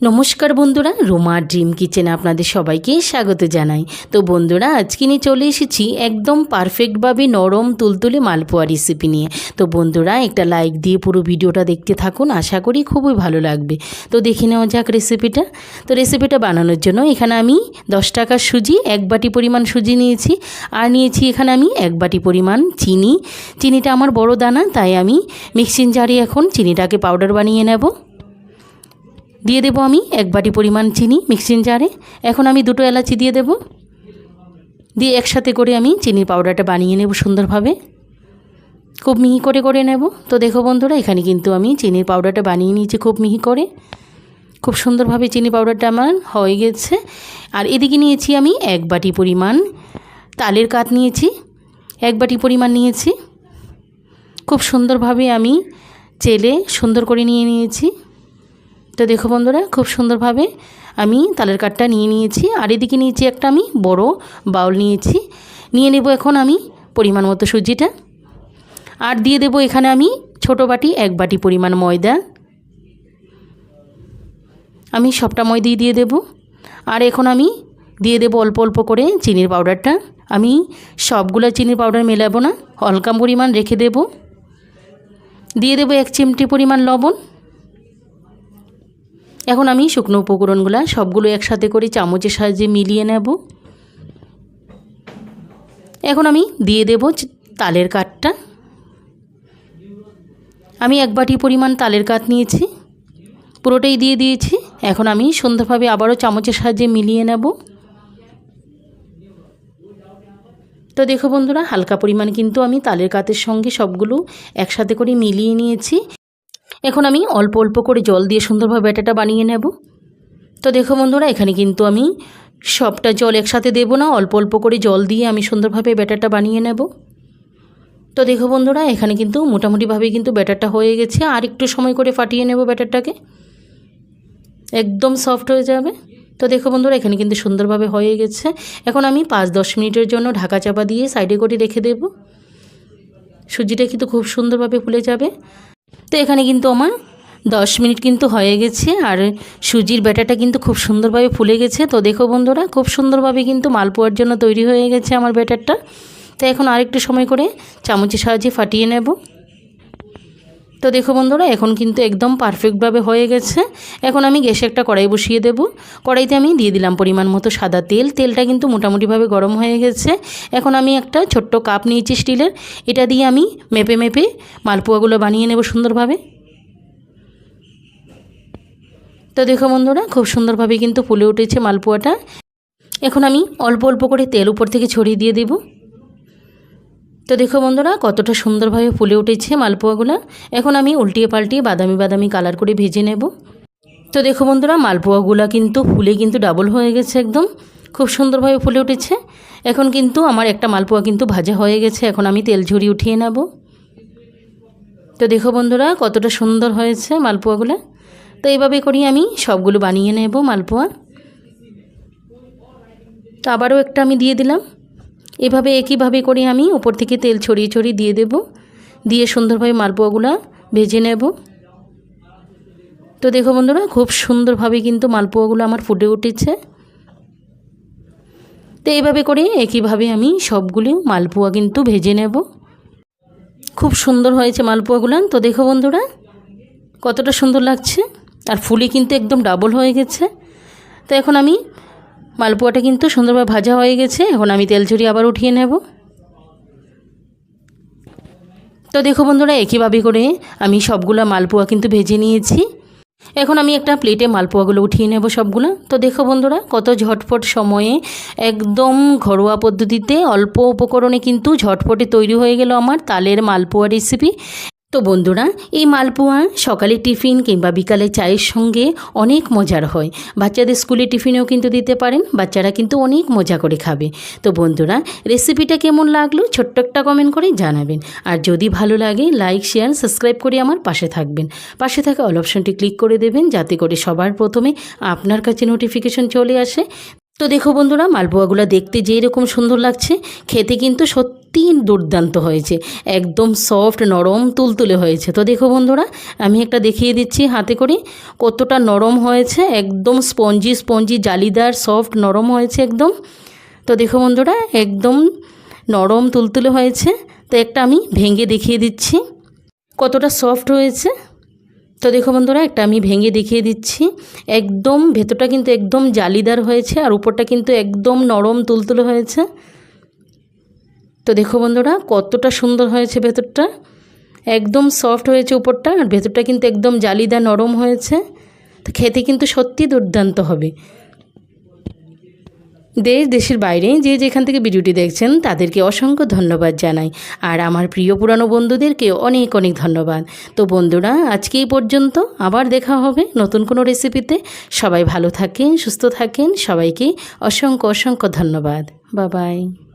নমস্কার বন্ধুরা, রোমা ড্রিম কিচেনে আপনাদের সবাইকে স্বাগত জানাই। তো বন্ধুরা, আজকে নিয়ে চলে এসেছি একদম পারফেক্টভাবে নরম তুলতুলে মালপোয়া রেসিপি নিয়ে। তো বন্ধুরা, একটা লাইক দিয়ে পুরো ভিডিওটা দেখতে থাকুন, আশা করি খুবই ভালো লাগবে। তো দেখে নেওয়া যাক রেসিপিটা। তো রেসিপিটা বানানোর জন্য এখানে আমি দশ টাকার সুজি, এক বাটি পরিমাণ সুজি নিয়েছি। আর নিয়েছি এখানে আমি এক বাটি পরিমাণ চিনি। চিনিটা আমার বড় দানা, তাই আমি মিক্সিং জারে এখন চিনিটাকে পাউডার বানিয়ে নেব। দিয়ে দেবো আমি এক বাটি পরিমাণ চিনি মিক্সিং জারে এখন আমি দুটো এলাচি দিয়ে দেব। দিয়ে একসাথে করে আমি চিনির পাউডারটা বানিয়ে নেব সুন্দরভাবে। খুব মিহি করে করে নেব। তো দেখো বন্ধুরা, এখানে কিন্তু আমি চিনির পাউডারটা বানিয়ে নিয়েছি খুব মিহি করে। খুব সুন্দরভাবে চিনি পাউডারটা আমার হয়ে গেছে। আর এদিকে নিয়েছি আমি এক বাটি পরিমাণ তালের কাত নিয়েছি। এক বাটি পরিমাণ নিয়েছি। খুব সুন্দরভাবে আমি চেলে সুন্দর করে নিয়ে নিয়েছি। তো দেখো বন্ধুরা, খুব সুন্দরভাবে আমি তালের কাঠটা নিয়ে নিয়েছি। আর এদিকে নিয়েছি একটা আমি বড় বাউল নিয়েছি। নিয়ে নেব এখন আমি পরিমাণ মতো সুজিটা। আর দিয়ে দেব এখানে আমি ছোট বাটি, এক বাটি পরিমাণ ময়দা। আমি সবটা ময়দাই দিয়ে দেব। আর এখন আমি দিয়ে দেব অল্প অল্প করে চিনির পাউডারটা। আমি সবগুলো চিনির পাউডার মেলাবো না হালকা পরিমাণ রেখে দেব। দিয়ে দেবো এক চিমটি পরিমাণ লবণ। এখন আমি শুকনো উপকরণগুলো সবগুলো একসাথে করে চামচের সাহায্যে মিলিয়ে নেব। এখন আমি দিয়ে দেব তালের কাঠটা। আমি এক বাটি পরিমাণ তালের কাঠ নিয়েছি, পুরোটাই দিয়ে দিয়েছি। এখন আমি সুন্দরভাবে আবারও চামচের সাহায্যে মিলিয়ে নেব। তো দেখো বন্ধুরা, হালকা পরিমাণ কিন্তু আমি তালের কাতের সঙ্গে সবগুলো একসাথে করে মিলিয়ে নিয়েছি। এখন আমি অল্প অল্প করে জল দিয়ে সুন্দরভাবে ব্যাটাটা বানিয়ে নেব। তো দেখো বন্ধুরা, এখানে কিন্তু আমি সবটা জল একসাথে দেবো না, অল্প অল্প করে জল দিয়ে আমি সুন্দরভাবে ব্যাটারটা বানিয়ে নেব। তো দেখো বন্ধুরা, এখানে কিন্তু মোটামুটিভাবে কিন্তু ব্যাটারটা হয়ে গেছে। আর একটু সময় করে ফাটিয়ে নেব ব্যাটারটাকে। একদম সফট হয়ে যাবে। তো দেখো বন্ধুরা, এখানে কিন্তু সুন্দরভাবে হয়ে গেছে। এখন আমি পাঁচ দশ মিনিটের জন্য ঢাকা চাপা দিয়ে সাইডে করে রেখে দেব। সুজিটা কিন্তু খুব সুন্দরভাবে ফুলে যাবে। তো এখানে কিন্তু আমার দশ মিনিট কিন্তু হয়ে গেছে, আর সুজির ব্যাটাটা কিন্তু খুব সুন্দরভাবে ফুলে গেছে। তো দেখো বন্ধুরা, খুব সুন্দরভাবে কিন্তু মালপোয়ার জন্য তৈরি হয়ে গেছে আমার ব্যাটারটা। তো এখন আরেকটু সময় করে চামচের সাহায্যে ফাটিয়ে নেব। তো দেখো বন্ধুরা, এখন কিন্তু একদম পারফেক্টভাবে হয়ে গেছে। এখন আমি গ্যাসে একটা কড়াই বসিয়ে দেব। কড়াইতে আমি দিয়ে দিলাম পরিমাণ মতো সাদা তেল। তেলটা কিন্তু মোটামুটিভাবে গরম হয়ে গেছে। এখন আমি একটা ছোট্ট কাপ নিয়েছি স্টিলের। এটা দিয়ে আমি মেপে মেপে মালপোয়াগুলো বানিয়ে নেব সুন্দরভাবে। তো দেখো বন্ধুরা, খুব সুন্দরভাবে কিন্তু ফুলে উঠেছে মালপোয়াটা। এখন আমি অল্প অল্প করে তেল উপর থেকে ছড়িয়ে দিয়ে দেব। তো দেখো বন্ধুরা, কতটা সুন্দরভাবে ফুলে উঠেছে মালপোয়াগুলো। এখন আমি উল্টিয়ে পাল্টিয়ে বাদামি বাদামি কালার করে ভেজে নেব। তো দেখো বন্ধুরা, মালপোয়াগুলো কিন্তু ফুলে কিন্তু ডাবল হয়ে গেছে একদম। খুব সুন্দরভাবে ফুলে উঠেছে। এখন কিন্তু আমার একটা মালপোয়া কিন্তু ভাজা হয়ে গেছে। এখন আমি তেল ঝরিয়ে উঠিয়ে নেব। তো দেখো বন্ধুরা, কতটা সুন্দর হয়েছে মালপোয়াগুলো। তো এইভাবে করি আমি সবগুলো বানিয়ে নেব মালপোয়া। তো আবারও একটা আমি দিয়ে দিলাম। এভাবে একইভাবে করে আমি উপর থেকে তেল ছড়িয়ে ছড়িয়ে দিয়ে দেব। দিয়ে সুন্দরভাবে মালপোয়াগুলো ভেজে নেব। তো দেখো বন্ধুরা, খুব সুন্দরভাবে কিন্তু মালপোয়াগুলো আমার ফুটে উঠেছে। তো এইভাবে করে একইভাবে আমি সবগুলি মালপোয়া কিন্তু ভেজে নেব। খুব সুন্দর হয়েছে মালপোয়াগুলো। তো দেখো বন্ধুরা, কতটা সুন্দর লাগছে। আর ফুলি কিন্তু একদম ডাবল হয়ে গেছে। তো এখন আমি মালপোয়াটা কিন্তু সুন্দরভাবে ভাজা হয়ে গেছে। এখন আমি তেল ঝরিয়ে আবার উঠিয়ে নেব। তো দেখো বন্ধুরা, একইভাবে করে আমি সবগুলো মালপোয়া কিন্তু ভেজে নিয়েছি। এখন আমি একটা প্লেটে মালপোয়াগুলো উঠিয়ে নেব সবগুলো। তো দেখো বন্ধুরা, কত ঝটপট সময়ে একদম ঘরোয়া পদ্ধতিতে অল্প উপকরণে কিন্তু ঝটপটে তৈরি হয়ে গেল আমার তালের মালপোয়া রেসিপি তো বন্ধুরা, এই মালপোয়া সকালে টিফিন কিংবা বিকালে চায়ের সঙ্গে অনেক মজার হয়। বাচ্চাদের স্কুলে টিফিনেও কিন্তু দিতে পারেন, বাচ্চারা কিন্তু অনেক মজা করে খাবে। তো বন্ধুরা, রেসিপিটা কেমন লাগল ছোট্ট একটা কমেন্ট করে জানাবেন। আর যদি ভালো লাগে, লাইক, শেয়ার, সাবস্ক্রাইব করে আমার পাশে থাকবেন। পাশে থাকা অল অপশনটি ক্লিক করে দেবেন, যাতে করে সবার প্রথমে আপনার কাছে নোটিফিকেশন চলে আসে। তো দেখো বন্ধুরা, মালপোয়াগুলো দেখতে যেই রকম সুন্দর লাগছে, খেতে কিন্তু সত্যি দুর্দান্ত হয়েছে। একদম সফট নরম, তুলতুলে হয়েছে। তো দেখো বন্ধুরা, আমি একটা দেখিয়ে দিচ্ছি হাতে করে, কতটা নরম হয়েছে, একদম স্পঞ্জি স্পঞ্জি, জালিদার সফট নরম হয়েছে একদম। তো দেখো বন্ধুরা, একদম নরম, তুলতুলে হয়েছে। তো একটা আমি ভেঙে দেখিয়ে দিচ্ছি, কতটা সফট হয়েছে। তো দেখো বন্ধুরা, একটা আমি ভেঙে দেখিয়ে দিচ্ছি। একদম ভেতরটা কিন্তু একদম জালিদার হয়েছে আর উপরটা কিন্তু একদম নরম তুলতুলে হয়েছে। তো দেখো বন্ধুরা, কতটা সুন্দর হয়েছে ভেতরটা। একদম সফট হয়েছে উপরটা আর ভেতরটা কিন্তু একদম জালিদা নরম হয়েছে। তো খেতে কিন্তু সত্যি দুর্দান্ত হবে। দেশ, দেশের বাইরে যে যেখান থেকে ভিডিওটি দেখছেন, তাদেরকে অসংখ্য ধন্যবাদ জানাই। আর আমার প্রিয় পুরানো বন্ধুদেরকে অনেক অনেক ধন্যবাদ। তো বন্ধুরা, আজকে এই পর্যন্ত। আবার দেখা হবে নতুন কোনো রেসিপিতে। সবাই ভালো থাকেন, সুস্থ থাকেন। সবাইকে অসংখ্য অসংখ্য ধন্যবাদ। বাবাই